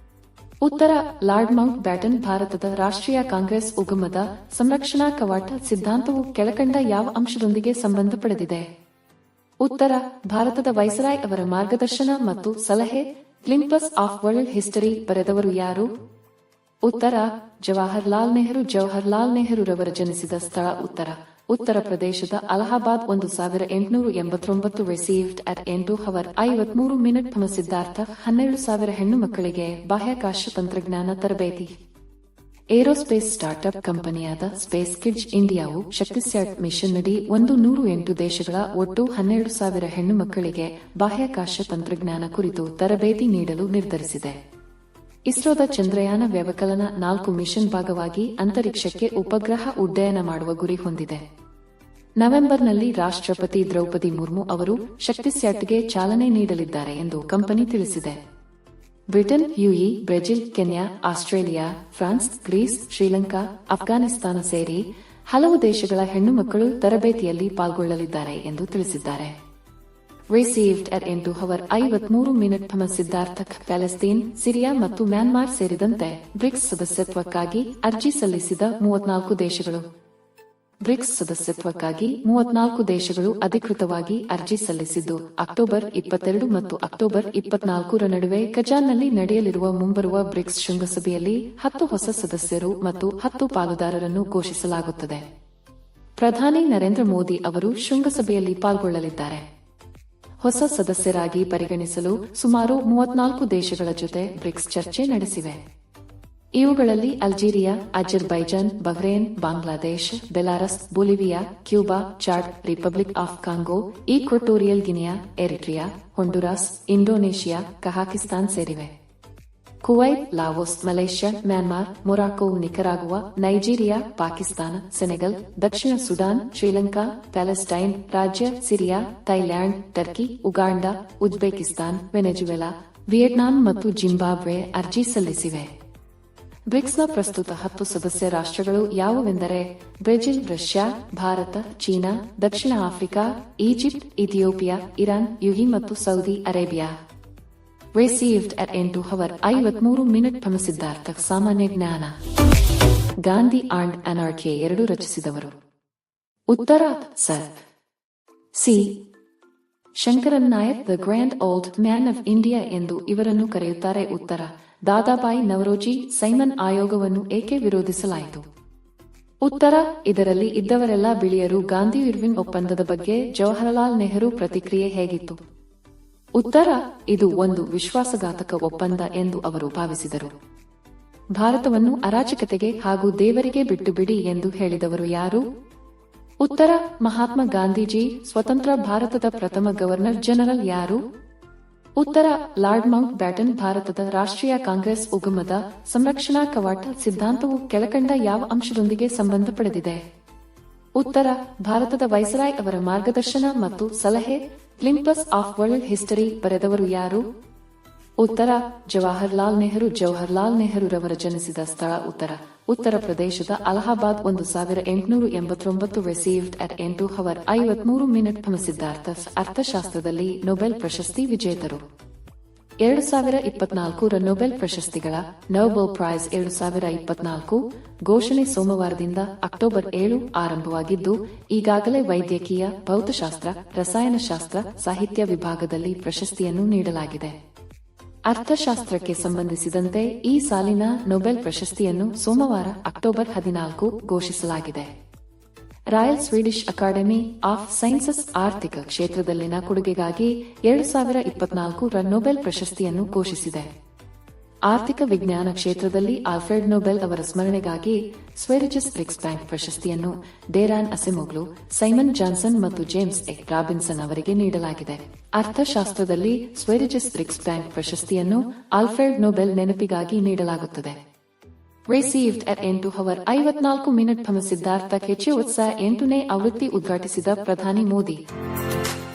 ಉತ್ತರ ಲಾರ್ಡ್ ಮೌಂಟ್ ಬ್ಯಾಟನ್ ಭಾರತದ ರಾಷ್ಟ್ರೀಯ ಕಾಂಗ್ರೆಸ್ ಉಗಮದ ಸಂರಕ್ಷಣಾ ಕವಾಟ ಸಿದ್ಧಾಂತವು ಕೆಳಕಂಡ ಯಾವ ಅಂಶದೊಂದಿಗೆ ಸಂಬಂಧ ಪಡೆದಿದೆ? ಉತ್ತರ, ಭಾರತದ ವೈಸರಾಯ್ ಅವರ ಮಾರ್ಗದರ್ಶನ ಮತ್ತು ಸಲಹೆ, ಕ್ಲಿಂಪಸ್ ಆಫ್ ವರ್ಲ್ಡ್ ಹಿಸ್ಟರಿ ಬರೆದವರು ಯಾರು? ಉತ್ತರ, ಜವಾಹರ್ಲಾಲ್ ನೆಹರು, ಜವಾಹರ್ಲಾಲ್ ನೆಹರುರವರ ಜನಿಸಿದ ಸ್ಥಳ ಉತ್ತರ. ಉತ್ತರ ಪ್ರದೇಶದ ಅಲಹಾಬಾದ್ ಒಂದು ಸಾವಿರ ಎಂಟುನೂರ ಎಂಬತ್ತೊಂಬತ್ತು ರಿಸೀವ್ಡ್ ಅಟ್ ಎಂಟು ಹವರ್ ಐವತ್ಮೂರು ಮಿನಿಟ್ ತಮ್ಮ ಸಿದ್ಧಾರ್ಥ ಹನ್ನೆರಡು ಸಾವಿರ ಹೆಣ್ಣು ಮಕ್ಕಳಿಗೆ ಬಾಹ್ಯಾಕಾಶ ತಂತ್ರಜ್ಞಾನ ತರಬೇತಿ. ಏರೋಸ್ಪೇಸ್ ಸ್ಟಾರ್ಟ್ಅಪ್ ಕಂಪನಿಯಾದ ಸ್ಪೇಸ್ ಕಿಡ್ಸ್ ಇಂಡಿಯಾವು ಶಕ್ತಿಸ್ಯಾಟ್ ಮಿಷನ್ನಡಿ ಒಂದು ನೂರು ಎಂಟು ದೇಶಗಳ ಒಟ್ಟು ಹನ್ನೆರಡು ಸಾವಿರ ಹೆಣ್ಣು ಮಕ್ಕಳಿಗೆ ಬಾಹ್ಯಾಕಾಶ ತಂತ್ರಜ್ಞಾನ ಕುರಿತು ತರಬೇತಿ ನೀಡಲು ನಿರ್ಧರಿಸಿದೆ. ಇಸ್ರೋದ ಚಂದ್ರಯಾನ ವ್ಯವಕಲನ ನಾಲ್ಕು ಮಿಷನ್ ಭಾಗವಾಗಿ ಅಂತರಿಕ್ಷಕ್ಕೆ ಉಪಗ್ರಹ ಉಡ್ಡಯನ ಮಾಡುವ ಗುರಿ ಹೊಂದಿದೆ. ನವೆಂಬರ್ನಲ್ಲಿ ರಾಷ್ಟ್ರಪತಿ ದ್ರೌಪದಿ ಮುರ್ಮು ಅವರು ಶಕ್ತಿಸ್ಯಾಟ್ಗೆ ಚಾಲನೆ ನೀಡಲಿದ್ದಾರೆ ಎಂದು ಕಂಪನಿ ತಿಳಿಸಿದೆ. Britain UAE Brazil, Kenya, Australia, France, Greece, Sri Lanka Afghanistan ಸೇರಿ ಹಲವು ದೇಶಗಳ ಹೆಣ್ಣು ಮಕ್ಕಳು ತರಬೇತಿಯಲ್ಲಿ ಪಾಲ್ಗೊಳ್ಳಲಿದ್ದಾರೆ ಎಂದು ತಿಳಿಸಿದ್ದಾರೆ. ರಿಸೀವ್ಡ್ ಅಟ್ ಎಂಟು ಹವರ್ ಐವತ್ಮೂರು ಮಿನಿಟ್ ಫಮ ಸಿದ್ಧಾರ್ಥಕ್ ಪ್ಯಾಲೆಸ್ತೀನ್, ಸಿರಿಯಾ ಮತ್ತು ಮ್ಯಾನ್ಮಾರ್ ಸೇರಿದಂತೆ ಬ್ರಿಕ್ಸ್ ಸದಸ್ಯತ್ವಕ್ಕಾಗಿ ಅರ್ಜಿ ಸಲ್ಲಿಸಿದ ಮೂವತ್ನಾಲ್ಕು ದೇಶಗಳು. ಬ್ರಿಕ್ಸ್ ಸದಸ್ಯತ್ವಕ್ಕಾಗಿ ಮೂವತ್ನಾಲ್ಕು ದೇಶಗಳು ಅಧಿಕೃತವಾಗಿ ಅರ್ಜಿ ಸಲ್ಲಿಸಿದ್ದು, ಅಕ್ಟೋಬರ್ ಇಪ್ಪತ್ತೆರಡು ಮತ್ತು ಅಕ್ಟೋಬರ್ ಇಪ್ಪತ್ನಾಲ್ಕರ ನಡುವೆ ಕಜಾನ್ನಲ್ಲಿ ನಡೆಯಲಿರುವ ಮುಂಬರುವ ಬ್ರಿಕ್ಸ್ ಶೃಂಗಸಭೆಯಲ್ಲಿ ಹತ್ತು ಹೊಸ ಸದಸ್ಯರು ಮತ್ತು ಹತ್ತು ಪಾಲುದಾರರನ್ನು ಘೋಷಿಸಲಾಗುತ್ತದೆ. ಪ್ರಧಾನಿ ನರೇಂದ್ರ ಮೋದಿ ಅವರು ಶೃಂಗಸಭೆಯಲ್ಲಿ ಪಾಲ್ಗೊಳ್ಳಲಿದ್ದಾರೆ. ಹೊಸ ಸದಸ್ಯರಾಗಿ ಪರಿಗಣಿಸಲು ಸುಮಾರು ಮೂವತ್ನಾಲ್ಕು ದೇಶಗಳ ಜೊತೆ ಬ್ರಿಕ್ಸ್ ಚರ್ಚೆ ನಡೆಸಿವೆ. ಇವುಗಳಲ್ಲಿ Algeria, Azerbaijan, Bahrain, Bangladesh, Belarus, Bolivia, Cuba, Chad, Republic of Congo, Equatorial Guinea, Eritrea, Honduras, Indonesia, Kazakhstan ಸೇರಿವೆ. Kuwait Laos Malaysia Myanmar Morocco Nicaragua Nigeria Pakistan Senegal ದಕ್ಷಿಣ ಸುಡಾನ್ ಶ್ರೀಲಂಕಾ ಪ್ಯಾಲೆಸ್ಟೈನ್ ರಾಜ್ಯ Syria Thailand Turkey Uganda Uzbekistan Venezuela Vietnam ಮತ್ತು Zimbabwe ಅರ್ಜಿ ಸಲ್ಲಿಸಿವೆ ಬ್ರಿಕ್ಸ್ನ ಪ್ರಸ್ತುತ ಹತ್ತು ಸದಸ್ಯ ರಾಷ್ಟ್ರಗಳು ಯಾವುವೆಂದರೆ ಬ್ರೆಜಿಲ್, ರಷ್ಯಾ, ಭಾರತ, ಚೀನಾ, ದಕ್ಷಿಣ ಆಫ್ರಿಕಾ, ಈಜಿಪ್ಟ್, ಇಥಿಯೋಪಿಯಾ, ಇರಾನ್, ಯುಹಿ ಮತ್ತು ಸೌದಿ ಅರೇಬಿಯಾ. ರಿಸೀವ್ಡ್ ಅಟ್ ಎಂಟು ಹವರ್ ಐವತ್ಮೂರು ಮಿನಿಟ್ ಭಮ ಸಿದ್ಧಾರ್ಥ ಸಾಮಾನ್ಯ ಜ್ಞಾನ ಗಾಂಧಿ ಆಂಡ್ ಅನಾರ್ಕೆ ಎರಡು ರಚಿಸಿದವರು ಉತ್ತರ sir C Sankaran Nayak the grand old man of India ಎಂದು ಇವರನ್ನು ಕರೆಯುತ್ತಾರೆ ಉತ್ತರ ದಾದಾಬಾಯಿ ನವರೋಜಿ ಸೈಮನ್ ಆಯೋಗವನ್ನು ಏಕೆ ವಿರೋಧಿಸಲಾಯಿತು ಉತ್ತರ ಇದರಲ್ಲಿ ಇದ್ದವರೆಲ್ಲ ಬಿಳಿಯರು ಗಾಂಧಿ ಇರ್ವಿನ್ ಒಪ್ಪಂದದ ಬಗ್ಗೆ ಜವಾಹರಲಾಲ್ ನೆಹರು ಪ್ರತಿಕ್ರಿಯೆ ಹೇಗಿತ್ತು ಉತ್ತರ, ಇದು ಒಂದು ವಿಶ್ವಾಸಘಾತಕ ಒಪ್ಪಂದ ಎಂದು ಅವರು ಭಾವಿಸಿದರು. ಭಾರತವನ್ನು ಅರಾಜಕತೆಗೆ ಹಾಗೂ ದೇವರಿಗೆ ಬಿಟ್ಟು ಬಿಡಿ ಎಂದು ಹೇಳಿದವರು ಯಾರು? ಉತ್ತರ, ಮಹಾತ್ಮ ಗಾಂಧೀಜಿ, ಸ್ವತಂತ್ರ ಭಾರತದ ಪ್ರಥಮ ಗವರ್ನರ್ ಜನರಲ್ ಯಾರು? ಉತ್ತರ, ಲಾರ್ಡ್ ಮೌಂಟ್ ಬ್ಯಾಟನ್ ಭಾರತದ ರಾಷ್ಟ್ರೀಯ ಕಾಂಗ್ರೆಸ್ ಉಗಮದ ಸಂರಕ್ಷಣಾ ಕವಾಟ ಸಿದ್ಧಾಂತವು ಕೆಳಕಂಡ ಯಾವ ಅಂಶದೊಂದಿಗೆ ಸಂಬಂಧ ಪಡೆದಿದೆ? ಉತ್ತರ, ಭಾರತದ ವೈಸರಾಯ್ ಅವರ ಮಾರ್ಗದರ್ಶನ ಮತ್ತು ಸಲಹೆ? ಕ್ಲಿಂಪಸ್ ಆಫ್ ವರ್ಲ್ಡ್ ಹಿಸ್ಟರಿ ಬರೆದವರು ಯಾರು? ಉತ್ತರ, ಜವಾಹರ್ಲಾಲ್ ನೆಹರು, ಜವಾಹರ್ಲಾಲ್ ನೆಹರುರವರ ಜನಿಸಿದ ಸ್ಥಳ ಉತ್ತರ. ಉತ್ತರ ಪ್ರದೇಶದ ಅಲಹಾಬಾದ್ ಒಂದು ಸಾವಿರ ಎಂಟುನೂರ ಎಂಬತ್ತೊಂಬತ್ತು ರಿಸೀವ್ಡ್ ಅಟ್ ಎಂಟು ಹವರ್ ಐವತ್ಮೂರು ಮಿನಿಟ್ ಸಿದ್ಧಾರ್ಥ ಅರ್ಥಶಾಸ್ತ್ರದಲ್ಲಿ ನೊಬೆಲ್ ಪ್ರಶಸ್ತಿ ವಿಜೇತರು. ಎರಡು ಸಾವಿರ ಇಪ್ಪತ್ನಾಲ್ಕರ ನೊಬೆಲ್ ಪ್ರಶಸ್ತಿಗಳ ನೊಬೆಲ್ ಪ್ರೈಸ್ ಎರಡು ಸಾವಿರ ಇಪ್ಪತ್ನಾಲ್ಕು ಘೋಷಣೆ ಸೋಮವಾರದಿಂದ ಅಕ್ಟೋಬರ್ ಏಳು ಆರಂಭವಾಗಿದ್ದು, ಈಗಾಗಲೇ ವೈದ್ಯಕೀಯ, ಭೌತಶಾಸ್ತ್ರ, ರಸಾಯನಶಾಸ್ತ್ರ, ಸಾಹಿತ್ಯ ವಿಭಾಗದಲ್ಲಿ ಪ್ರಶಸ್ತಿಯನ್ನು ನೀಡಲಾಗಿದೆ. ಅರ್ಥಶಾಸ್ತ್ರಕ್ಕೆ ಸಂಬಂಧಿಸಿದಂತೆ ಈ ಸಾಲಿನ ನೊಬೆಲ್ ಪ್ರಶಸ್ತಿಯನ್ನು ಸೋಮವಾರ ಅಕ್ಟೋಬರ್ ಹದಿನಾಲ್ಕು ಘೋಷಿಸಲಾಗಿದೆ. Royal Swedish academy of sciences ಆರ್ಥಿಕ ಕ್ಷೇತ್ರದಲ್ಲಿನ ಕೊಡುಗೆಗಾಗಿ ಎರಡು ಸಾವಿರ ಇಪ್ಪತ್ನಾಲ್ಕು ರ ನೊಬೆಲ್ ಪ್ರಶಸ್ತಿಯನ್ನು ಘೋಷಿಸಿದೆ. ಆರ್ಥಿಕ ವಿಜ್ಞಾನ ಕ್ಷೇತ್ರದಲ್ಲಿ ಆಲ್ಫ್ರೆಡ್ ನೊಬೆಲ್ ಅವರ ಸ್ಮರಣೆಗಾಗಿ ಸ್ವೆರಿಜಸ್ ಬ್ರಿಕ್ಸ್ ಬ್ಯಾಂಕ್ ಪ್ರಶಸ್ತಿಯನ್ನು ಡೇರಾನ್ ಅಸೆಮೋಗ್ಲು, ಸೈಮನ್ ಜಾನ್ಸನ್ ಮತ್ತು ಜೇಮ್ಸ್ ಎ ರಾಬಿನ್ಸನ್ ಅವರಿಗೆ ನೀಡಲಾಗಿದೆ. ಅರ್ಥಶಾಸ್ತ್ರದಲ್ಲಿ ಸ್ವೆರಿಜಸ್ ಬ್ರಿಕ್ಸ್ ಬ್ಯಾಂಕ್ ಪ್ರಶಸ್ತಿಯನ್ನು ಆಲ್ಫ್ರೆಡ್ ನೊಬೆಲ್ ನೆನಪಿಗಾಗಿ ನೀಡಲಾಗುತ್ತದೆ. ರಿಸೀವ್ಡ್ ಅಟ್ ಎಂಟು ಹವರ್ ಐವತ್ನಾಲ್ಕು ಮಿನಿಟ್ ಸಿದ್ಧಾರ್ಥ ಕೆಚೆ ಉತ್ಸಾಹ ಎಂಟನೇ ಆವೃತ್ತಿ ಉದ್ಘಾಟಿಸಿದ ಪ್ರಧಾನಿ ಮೋದಿ.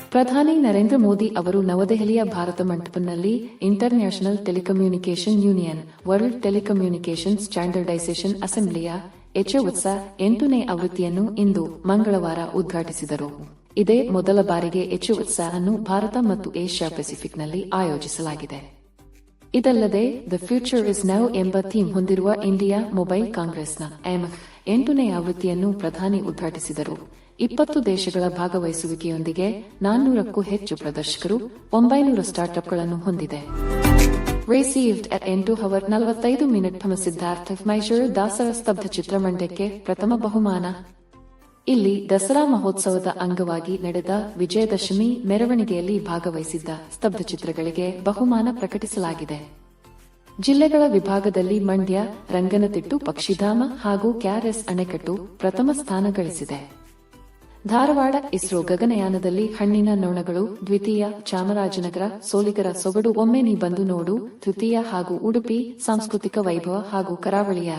ಪ್ರಧಾನಿ ನರೇಂದ್ರ ಮೋದಿ ಅವರು ನವದೆಹಲಿಯ Bharat ಮಂಟಪನಲ್ಲಿ international telecommunication union, world telecommunication standardization ಅಸೆಂಬ್ಲಿಯ ಎಚೆ ಉತ್ಸಾಹ ಎಂಟನೇ ಆವೃತ್ತಿಯನ್ನು ಇಂದು ಮಂಗಳವಾರ ಉದ್ಘಾಟಿಸಿದರು. ಇದೇ ಮೊದಲ ಬಾರಿಗೆ ಎಚ್ ಉತ್ಸಾಹವನ್ನು ಭಾರತ ಮತ್ತು ಏಷ್ಯಾ ಪೆಸಿಫಿಕ್ನಲ್ಲಿ ಆಯೋಜಿಸಲಾಗಿದೆ. ಇದಲ್ಲದೆ ದ ಫ್ಯೂಚರ್ ಇಸ್ ನೌ ಎಂಬ ಥೀಮ್ ಹೊಂದಿರುವ ಇಂಡಿಯಾ ಮೊಬೈಲ್ ಕಾಂಗ್ರೆಸ್ನ ಎಂ ಎಂಟನೇ ಆವೃತ್ತಿಯನ್ನು ಪ್ರಧಾನಿ ಉದ್ಘಾಟಿಸಿದರು. ಇಪ್ಪತ್ತು ದೇಶಗಳ ಭಾಗವಹಿಸುವಿಕೆಯೊಂದಿಗೆ ನಾನ್ನೂರಕ್ಕೂ ಹೆಚ್ಚು ಪ್ರದರ್ಶಕರು ಒಂಬೈನೂರು ಸ್ಟಾರ್ಟ್ಅಪ್ಗಳನ್ನು ಹೊಂದಿದೆ. ರಿಸೀವ್ಡ್ ಅಟ್ ಎಂಟು ಹವರ್ ನಲವತ್ತೈದು ಮಿನಿಟ್ ಸಿದ್ಧಾರ್ಥ ಮೈಸೂರು ದಾಸರ ಸ್ತಬ್ಧ ಚಿತ್ರಮಂಡ್ಯಕ್ಕೆ ಪ್ರಥಮ ಬಹುಮಾನ. ಇಲ್ಲಿ ದಸರಾ ಮಹೋತ್ಸವದ ಅಂಗವಾಗಿ ನಡೆದ ವಿಜಯದಶಮಿ ಮೆರವಣಿಗೆಯಲ್ಲಿ ಭಾಗವಹಿಸಿದ್ದ ಸ್ತಬ್ಧ ಚಿತ್ರಗಳಿಗೆ ಬಹುಮಾನ ಪ್ರಕಟಿಸಲಾಗಿದೆ. ಜಿಲ್ಲೆಗಳ ವಿಭಾಗದಲ್ಲಿ ಮಂಡ್ಯ, ರಂಗನತಿಟ್ಟು, ಪಕ್ಷಿಧಾಮ ಹಾಗೂ ಕ್ಯಾರೆಸ್ ಅಣೆಕಟ್ಟು ಪ್ರಥಮ ಸ್ಥಾನ ಗಳಿಸಿದೆ. ಧಾರವಾಡ, ಇಸ್ರೋ ಗಗನಯಾನದಲ್ಲಿ ಹಣ್ಣಿನ ನೊಣಗಳು, ದ್ವಿತೀಯ ಚಾಮರಾಜನಗರ, ಸೋಲಿಗರ ಸೊಗಡು ಒಮ್ಮೆ ನೀ ಬಂದು ನೋಡು, ತೃತೀಯ ಹಾಗೂ ಉಡುಪಿ ಸಾಂಸ್ಕೃತಿಕ ವೈಭವ ಹಾಗೂ ಕರಾವಳಿಯ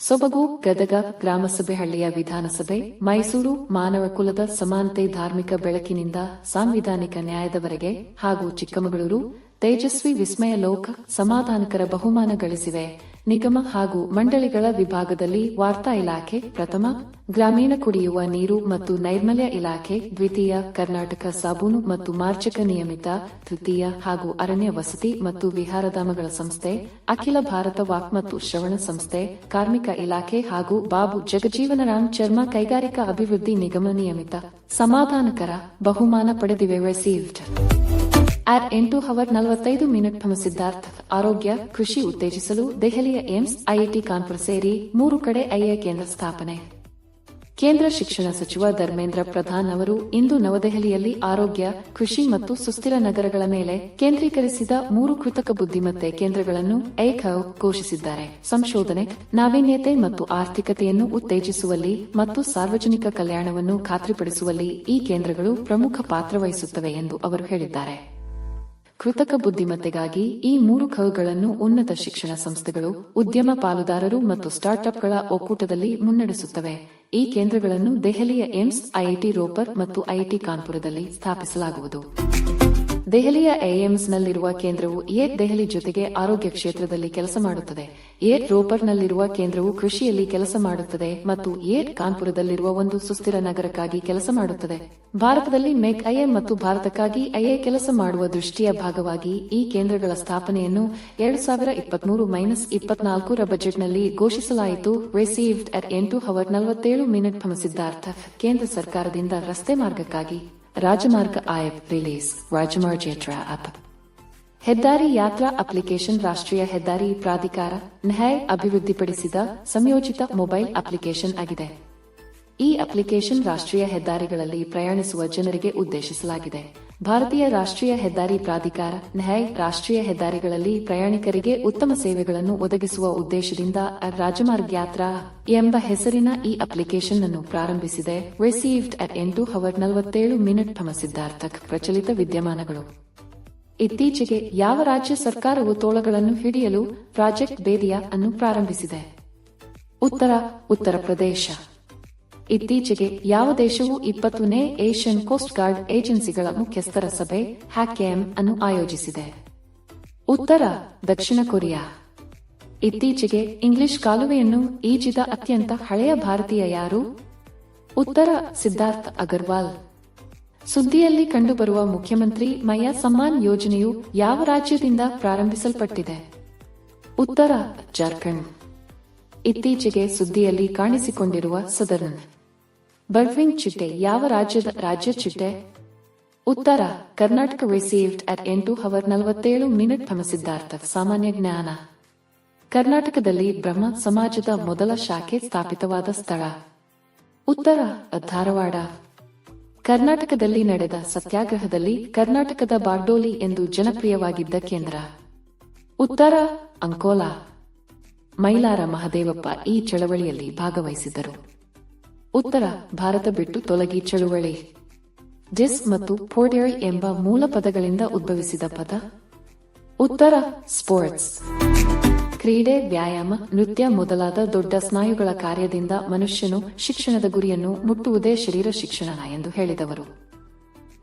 ಸೊಬಗು, ಗದಗ ಗ್ರಾಮಸಭೆ ಹಳ್ಳಿಯ ವಿಧಾನಸಭೆ, ಮೈಸೂರು ಮಾನವ ಕುಲದ ಸಮಾನತೆ ಧಾರ್ಮಿಕ ಬೆಳಕಿನಿಂದ ಸಾಂವಿಧಾನಿಕ ನ್ಯಾಯದವರೆಗೆ ಹಾಗೂ ಚಿಕ್ಕಮಗಳೂರು, ತೇಜಸ್ವಿ ವಿಸ್ಮಯ ಲೋಕ ಸಮಾಧಾನಕರ ಬಹುಮಾನ ಗಳಿಸಿವೆ. ನಿಗಮ ಹಾಗೂ ಮಂಡಳಿಗಳ ವಿಭಾಗದಲ್ಲಿ ವಾರ್ತಾ ಇಲಾಖೆ ಪ್ರಥಮ, ಗ್ರಾಮೀಣ ಕುಡಿಯುವ ನೀರು ಮತ್ತು ನೈರ್ಮಲ್ಯ ಇಲಾಖೆ ದ್ವಿತೀಯ, ಕರ್ನಾಟಕ ಸಾಬೂನು ಮತ್ತು ಮಾರ್ಜಕ ನಿಯಮಿತ, ತೃತೀಯ ಹಾಗೂ ಅರಣ್ಯ ವಸತಿ ಮತ್ತು ವಿಹಾರಧಾಮಗಳ ಸಂಸ್ಥೆ, ಅಖಿಲ ಭಾರತ ವಾಕ್ ಮತ್ತು ಶ್ರವಣ ಸಂಸ್ಥೆ, ಕಾರ್ಮಿಕ ಇಲಾಖೆ ಹಾಗೂ ಬಾಬು ಜಗಜೀವನರಾಮ್ ಚರ್ಮ ಕೈಗಾರಿಕಾ ಅಭಿವೃದ್ಧಿ ನಿಗಮ ನಿಯಮಿತ. ಸಮಾಧಾನಕರ ಬಹುಮಾನ ಪಡೆದಿವೆ ಆಟ್ ಎಂಟು ಹವರ್ ನಲವತ್ತೈದು ಮಿನಿಟ್ ಸಿದ್ಧಾರ್ಥ ಆರೋಗ್ಯ, ಕೃಷಿ ಉತ್ತೇಜಿಸಲು ದೆಹಲಿಯ ಏಮ್ಸ್ ಐಐಟಿ ಕಾನ್ಪುರ ಸೇರಿ ಮೂರು ಕಡೆ ಐಎ ಕೇಂದ್ರ ಸ್ಥಾಪನೆ. ಕೇಂದ್ರ ಶಿಕ್ಷಣ ಸಚಿವ ಧರ್ಮೇಂದ್ರ ಪ್ರಧಾನ್ ಅವರು ಇಂದು ನವದೆಹಲಿಯಲ್ಲಿ ಆರೋಗ್ಯ, ಕೃಷಿ ಮತ್ತು ಸುಸ್ಥಿರ ನಗರಗಳ ಮೇಲೆ ಕೇಂದ್ರೀಕರಿಸಿದ ಮೂರು ಕೃತಕ ಬುದ್ಧಿಮತ್ತೆ ಕೇಂದ್ರಗಳನ್ನು ಐಖೌ ಘೋಷಿಸಿದ್ದಾರೆ. ಸಂಶೋಧನೆ, ನಾವೀನ್ಯತೆ ಮತ್ತು ಆರ್ಥಿಕತೆಯನ್ನು ಉತ್ತೇಜಿಸುವಲ್ಲಿ ಮತ್ತು ಸಾರ್ವಜನಿಕ ಕಲ್ಯಾಣವನ್ನು ಖಾತ್ರಿಪಡಿಸುವಲ್ಲಿ ಈ ಕೇಂದ್ರಗಳು ಪ್ರಮುಖ ಪಾತ್ರ ವಹಿಸುತ್ತವೆ ಎಂದು ಅವರು ಹೇಳಿದ್ದಾರೆ. ಕೃತಕ ಬುದ್ಧಿಮತ್ತೆಗಾಗಿ ಈ ಮೂರು ಖಗಳನ್ನು ಉನ್ನತ ಶಿಕ್ಷಣ ಸಂಸ್ಥೆಗಳು, ಉದ್ಯಮ ಪಾಲುದಾರರು ಮತ್ತು ಸ್ಟಾರ್ಟ್ಅಪ್ಗಳ ಒಕ್ಕೂಟದಲ್ಲಿ ಮುನ್ನಡೆಸುತ್ತವೆ. ಈ ಕೇಂದ್ರಗಳನ್ನು ದೆಹಲಿಯ ಏಮ್ಸ್ ಐಐಟಿ ರೋಪರ್ ಮತ್ತು ಐಐಟಿ ಕಾನ್ಪುರದಲ್ಲಿ ಸ್ಥಾಪಿಸಲಾಗುವುದು. ದೆಹಲಿಯ ಏಎಮ್ಸ್ನಲ್ಲಿರುವ ಕೇಂದ್ರವು ಏಟ್ ದೆಹಲಿ ಜೊತೆಗೆ ಆರೋಗ್ಯ ಕ್ಷೇತ್ರದಲ್ಲಿ ಕೆಲಸ ಮಾಡುತ್ತದೆ. ಏರ್ ರೋಪರ್ನಲ್ಲಿರುವ ಕೇಂದ್ರವು ಕೃಷಿಯಲ್ಲಿ ಕೆಲಸ ಮಾಡುತ್ತದೆ ಮತ್ತು ಏಟ್ ಕಾನ್ಪುರದಲ್ಲಿರುವ ಒಂದು ಸುಸ್ಥಿರ ನಗರಕ್ಕಾಗಿ ಕೆಲಸ ಮಾಡುತ್ತದೆ. ಭಾರತದಲ್ಲಿ ಮೆಕ್ ಐಎ ಮತ್ತು ಭಾರತಕ್ಕಾಗಿ ಐಎ ಕೆಲಸ ಮಾಡುವ ದೃಷ್ಟಿಯ ಭಾಗವಾಗಿ ಈ ಕೇಂದ್ರಗಳ ಸ್ಥಾಪನೆಯನ್ನು ಎರಡು ಸಾವಿರ ಇಪ್ಪತ್ಮೂರು ಮೈನಸ್ ಇಪ್ಪತ್ನಾಲ್ಕರ ಬಜೆಟ್ನಲ್ಲಿ ಘೋಷಿಸಲಾಯಿತು. ರಿಸೀವ್ಡ್ ಅಟ್ ಎಂಟು ಹವರ್ ನಲವತ್ತೇಳು ಮಿನಿಟ್ ಭ್ರಮಿಸಿದ್ದಾರ್ಥ ಕೇಂದ್ರ ಸರ್ಕಾರದಿಂದ ರಸ್ತೆ ಮಾರ್ಗಕ್ಕಾಗಿ ರಾಜಮಾರ್ಗ ಆಯಪ್ ರಿಲೀಸ್ ರಾಜಮಾರ್ಗ ಯಾತ್ರಾ ಆಪ್ ಹೆದ್ದಾರಿ ಯಾತ್ರಾ ಅಪ್ಲಿಕೇಶನ್ ರಾಷ್ಟ್ರೀಯ ಹೆದ್ದಾರಿ ಪ್ರಾಧಿಕಾರ ನ್ಯಾಯ್ ಅಭಿವೃದ್ಧಿಪಡಿಸಿದ ಸಂಯೋಜಿತ ಮೊಬೈಲ್ ಅಪ್ಲಿಕೇಶನ್ ಆಗಿದೆ ಈ ಅಪ್ಲಿಕೇಶನ್ ರಾಷ್ಟ್ರೀಯ ಹೆದ್ದಾರಿಗಳಲ್ಲಿ ಪ್ರಯಾಣಿಸುವ ಜನರಿಗೆ ಉದ್ದೇಶಿಸಲಾಗಿದೆ ಭಾರತೀಯ ರಾಷ್ಟ್ರೀಯ ಹೆದ್ದಾರಿ ಪ್ರಾಧಿಕಾರ ನೆಹಾಯ್ ರಾಷ್ಟ್ರೀಯ ಹೆದ್ದಾರಿಗಳಲ್ಲಿ ಪ್ರಯಾಣಿಕರಿಗೆ ಉತ್ತಮ ಸೇವೆಗಳನ್ನು ಒದಗಿಸುವ ಉದ್ದೇಶದಿಂದ ರಾಜಮಾರ್ಗ ಯಾತ್ರಾ ಎಂಬ ಹೆಸರಿನ ಈ ಅಪ್ಲಿಕೇಶನ್ ಅನ್ನು ಪ್ರಾರಂಭಿಸಿದೆ. ರಿಸೀವ್ಡ್ ಅಟ್ ಎಂಟು ಹವರ್ ನಲವತ್ತೇಳು ಮಿನಿಟ್ ಸಿದ್ಧಾರ್ಥಕ್ ಪ್ರಚಲಿತ ವಿದ್ಯಮಾನಗಳು. ಇತ್ತೀಚೆಗೆ ಯಾವ ರಾಜ್ಯ ಸರ್ಕಾರವು ತೋಳಗಳನ್ನು ಹಿಡಿಯಲು ಪ್ರಾಜೆಕ್ಟ್ ಬೇದಿಯಾ ಅನ್ನು ಪ್ರಾರಂಭಿಸಿದೆ. ಉತ್ತರ ಉತ್ತರ ಪ್ರದೇಶ. ಇತ್ತೀಚೆಗೆ ಯಾವ ದೇಶವು ಇಪ್ಪತ್ತನೇ ಏಷ್ಯನ್ ಕೋಸ್ಟ್ ಗಾರ್ಡ್ ಏಜೆನ್ಸಿಗಳ ಮುಖ್ಯಸ್ಥರ ಸಭೆ ಹ್ಯಾಕ್ಎಂ ಅನ್ನು ಆಯೋಜಿಸಿದೆ. ಉತ್ತರ, ದಕ್ಷಿಣ ಕೊರಿಯಾ. ಇತ್ತೀಚೆಗೆ ಇಂಗ್ಲಿಷ್ ಕಾಲುವೆಯನ್ನು ಈಜಿದ ಅತ್ಯಂತ ಹಳೆಯ ಭಾರತೀಯ ಯಾರು? ಉತ್ತರ, ಸಿದ್ಧಾರ್ಥ್ ಅಗರ್ವಾಲ್. ಸುದ್ದಿಯಲ್ಲಿ ಕಂಡುಬರುವ ಮುಖ್ಯಮಂತ್ರಿ ಮಯಾ ಸಮ್ಮಾನ್ ಯೋಜನೆಯು ಯಾವ ರಾಜ್ಯದಿಂದ ಪ್ರಾರಂಭಿಸಲ್ಪಟ್ಟಿದೆ? ಉತ್ತರ, ಜಾರ್ಖಂಡ್. ಇತ್ತೀಚೆಗೆ ಸುದ್ದಿಯಲ್ಲಿ ಕಾಣಿಸಿಕೊಂಡಿರುವ ಸದರ್ನ್. ಬರ್ವಿಂಗ್ ಚಿಟ್ಟೆ ಯಾವ ರಾಜ್ಯದ ರಾಜ್ಯ ಚಿಟ್ಟೆ ಉತ್ತರ, ಕರ್ನಾಟಕ ರಿಸೀವ್ಡ್ ಅಟ್ ಎಂಟು ಹವರ್ ನಲವತ್ತೇಳು ಮಿನಿಟ್ ಸಿದ್ಧಾರ್ಥ ಸಾಮಾನ್ಯ ಜ್ಞಾನ. ಕರ್ನಾಟಕದಲ್ಲಿ ಬ್ರಹ್ಮ ಸಮಾಜದ ಮೊದಲ ಶಾಖೆ ಸ್ಥಾಪಿತವಾದ ಸ್ಥಳ. ಉತ್ತರ, ಧಾರವಾಡ. ಕರ್ನಾಟಕದಲ್ಲಿ ನಡೆದ ಸತ್ಯಾಗ್ರಹದಲ್ಲಿ ಕರ್ನಾಟಕದ ಬಾರ್ಡೋಲಿ ಎಂದು ಜನಪ್ರಿಯವಾಗಿದ್ದ ಕೇಂದ್ರ. ಉತ್ತರ, ಅಂಕೋಲಾ. ಮೈಲಾರ ಮಹದೇವಪ್ಪ ಈ ಚಳವಳಿಯಲ್ಲಿ ಭಾಗವಹಿಸಿದ್ದರು. ಉತ್ತರ ಭಾರತ ಬಿಟ್ಟು ತೊಲಗಿ ಚಳುವಳಿ. ಡಿಸ್ ಮತ್ತು ಪೋರ್ಡೆರಿ ಎಂಬ ಮೂಲ ಪದಗಳಿಂದ ಉದ್ಭವಿಸಿದ ಪದ, ಉತ್ತರ ಸ್ಪೋರ್ಟ್ಸ್. ಕ್ರೀಡೆ, ವ್ಯಾಯಾಮ, ನೃತ್ಯ ಮೊದಲಾದ ದೊಡ್ಡ ಸ್ನಾಯುಗಳ ಕಾರ್ಯದಿಂದ ಮನುಷ್ಯನು ಶಿಕ್ಷಣದ ಗುರಿಯನ್ನು ಮುಟ್ಟುವುದೇ ಶರೀರ ಶಿಕ್ಷಣ ಎಂದು ಹೇಳಿದವರು.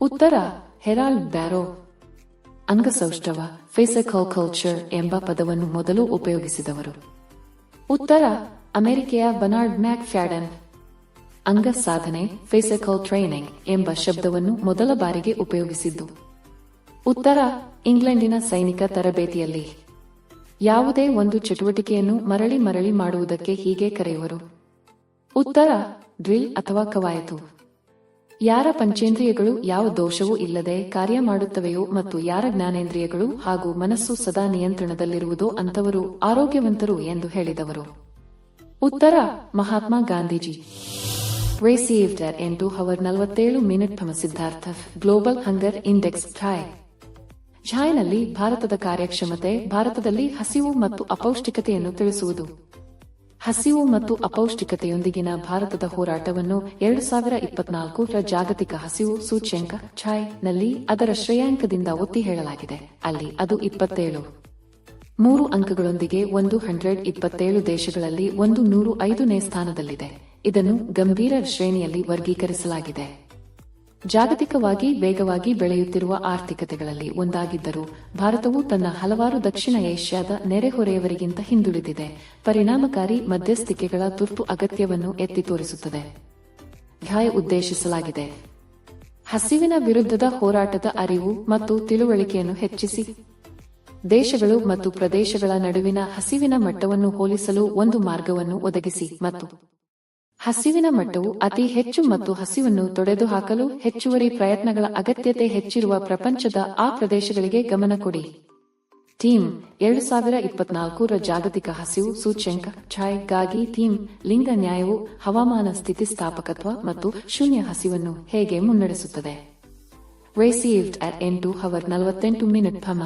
ಉತ್ತರ, ಹೆರಾಲ್ಡ್ ಬ್ಯಾರೋ, ಅಂಗಸೌಷ್ಠವ, ಫಿಸಿಕಲ್ ಕಲ್ಚರ್ ಎಂಬ ಪದವನ್ನು ಮೊದಲು ಉಪಯೋಗಿಸಿದವರು. ಉತ್ತರ, ಅಮೆರಿಕೆಯ ಬನಾರ್ಡ್ ಮ್ಯಾಕ್ ಫ್ಯಾಡನ್ ಅಂಗ ಸಾಧನೆ ಫಿಸಿಕಲ್ ಟ್ರೈನಿಂಗ್ ಎಂಬ ಶಬ್ದವನ್ನು ಮೊದಲ ಬಾರಿಗೆ ಉಪಯೋಗಿಸಿದ್ದು. ಉತ್ತರ, ಇಂಗ್ಲೆಂಡಿನ ಸೈನಿಕ ತರಬೇತಿಯಲ್ಲಿ. ಯಾವುದೇ ಒಂದು ಚಟುವಟಿಕೆಯನ್ನು ಮರಳಿ ಮರಳಿ ಮಾಡುವುದಕ್ಕೆ ಹೀಗೆ ಕರೆಯುವರು. ಉತ್ತರ, ಡ್ರಿಲ್ ಅಥವಾ ಕವಾಯತು. ಯಾರ ಪಂಚೇಂದ್ರಿಯಗಳು, ಯಾವ ದೋಷವೂ ಇಲ್ಲದೆ ಕಾರ್ಯ ಮಾಡುತ್ತವೆಯೋ ಮತ್ತು ಯಾರ ಜ್ಞಾನೇಂದ್ರಿಯಗಳು ಹಾಗೂ ಮನಸ್ಸು ಸದಾ ನಿಯಂತ್ರಣದಲ್ಲಿರುವುದೋ ಅಂತವರು ಆರೋಗ್ಯವಂತರು ಎಂದು ಹೇಳಿದವರು. ಉತ್ತರ, ಮಹಾತ್ಮ ಗಾಂಧೀಜಿ. ಎಂಟು ಹವರ್ ನಲವತ್ತೇಳು minute Siddhartha global hunger index ಝಾಯ್ ಛಾಯ್ನಲ್ಲಿ ಭಾರತದ ಕಾರ್ಯಕ್ಷಮತೆ, ಭಾರತದಲ್ಲಿ ಹಸಿವು ಮತ್ತು ಅಪೌಷ್ಟಿಕತೆಯನ್ನು ತಿಳಿಸುವುದು. ಹಸಿವು ಮತ್ತು ಅಪೌಷ್ಟಿಕತೆಯೊಂದಿಗಿನ ಭಾರತದ ಹೋರಾಟವನ್ನು ಎರಡು ಸಾವಿರ ಇಪ್ಪತ್ನಾಲ್ಕರ ಜಾಗತಿಕ ಹಸಿವು ಸೂಚ್ಯಂಕ ಛಾಯ್ನಲ್ಲಿ ಅದರ ಶ್ರೇಯಾಂಕದಿಂದ ಒತ್ತಿ ಹೇಳಲಾಗಿದೆ. ಅಲ್ಲಿ ಅದು ಇಪ್ಪತ್ತೇಳು. ಮೂರು ಅಂಕಗಳೊಂದಿಗೆ ಒಂದು ಹಂಡ್ರೆಡ್ ಇಪ್ಪತ್ತೇಳು ದೇಶಗಳಲ್ಲಿ ಒಂದು ನೂರು ಐದನೇ ಸ್ಥಾನದಲ್ಲಿದೆ. ಇದನ್ನು ಗಂಭೀರ ಶ್ರೇಣಿಯಲ್ಲಿ ವರ್ಗೀಕರಿಸಲಾಗಿದೆ. ಜಾಗತಿಕವಾಗಿ ವೇಗವಾಗಿ ಬೆಳೆಯುತ್ತಿರುವ ಆರ್ಥಿಕತೆಗಳಲ್ಲಿ ಒಂದಾಗಿದ್ದರೂ ಭಾರತವು ತನ್ನ ಹಲವಾರು ದಕ್ಷಿಣ ಏಷ್ಯಾದ ನೆರೆಹೊರೆಯವರಿಗಿಂತ ಹಿಂದುಳಿದಿದೆ. ಪರಿಣಾಮಕಾರಿ ಮಧ್ಯಸ್ಥಿಕೆಗಳ ತುರ್ತು ಅಗತ್ಯವನ್ನು ಎತ್ತಿ ತೋರಿಸುತ್ತದೆ. ಘಾಯ ಉದ್ದೇಶಿಸಲಾಗಿದೆ. ಹಸಿವಿನ ವಿರುದ್ಧದ ಹೋರಾಟದ ಅರಿವು ಮತ್ತು ತಿಳುವಳಿಕೆಯನ್ನು ಹೆಚ್ಚಿಸಿ. ದೇಶಗಳು ಮತ್ತು ಪ್ರದೇಶಗಳ ನಡುವಿನ ಹಸಿವಿನ ಮಟ್ಟವನ್ನು ಹೋಲಿಸಲು ಒಂದು ಮಾರ್ಗವನ್ನು ಒದಗಿಸಿ ಮತ್ತು ಹಸಿವಿನ ಮಟ್ಟವು ಅತಿ ಹೆಚ್ಚು ಮತ್ತು ಹಸಿವನ್ನು ತೊಡೆದುಹಾಕಲು ಹೆಚ್ಚುವರಿ ಪ್ರಯತ್ನಗಳ ಅಗತ್ಯತೆ ಹೆಚ್ಚಿರುವ ಪ್ರಪಂಚದ ಆ ಪ್ರದೇಶಗಳಿಗೆ ಗಮನ ಕೊಡಿ. ಥೀಮ್, ಎರಡು ಸಾವಿರ ಇಪ್ಪತ್ನಾಲ್ಕರ ಜಾಗತಿಕ ಹಸಿವು ಸೂಚ್ಯಂಕ ಛಾಯ್ಗಾಗಿ ಥೀಮ್, ಲಿಂಗ ನ್ಯಾಯವು ಹವಾಮಾನ ಸ್ಥಿತಿಸ್ಥಾಪಕತ್ವ ಮತ್ತು ಶೂನ್ಯ ಹಸಿವನ್ನು ಹೇಗೆ ಮುನ್ನಡೆಸುತ್ತದೆ. ರಿಸೀವ್ಡ್ ಅಟ್ ಎಂಟು ಹವರ್ ನಲವತ್ತೆಂಟು ಮಿನಿಟ್ ಫಮ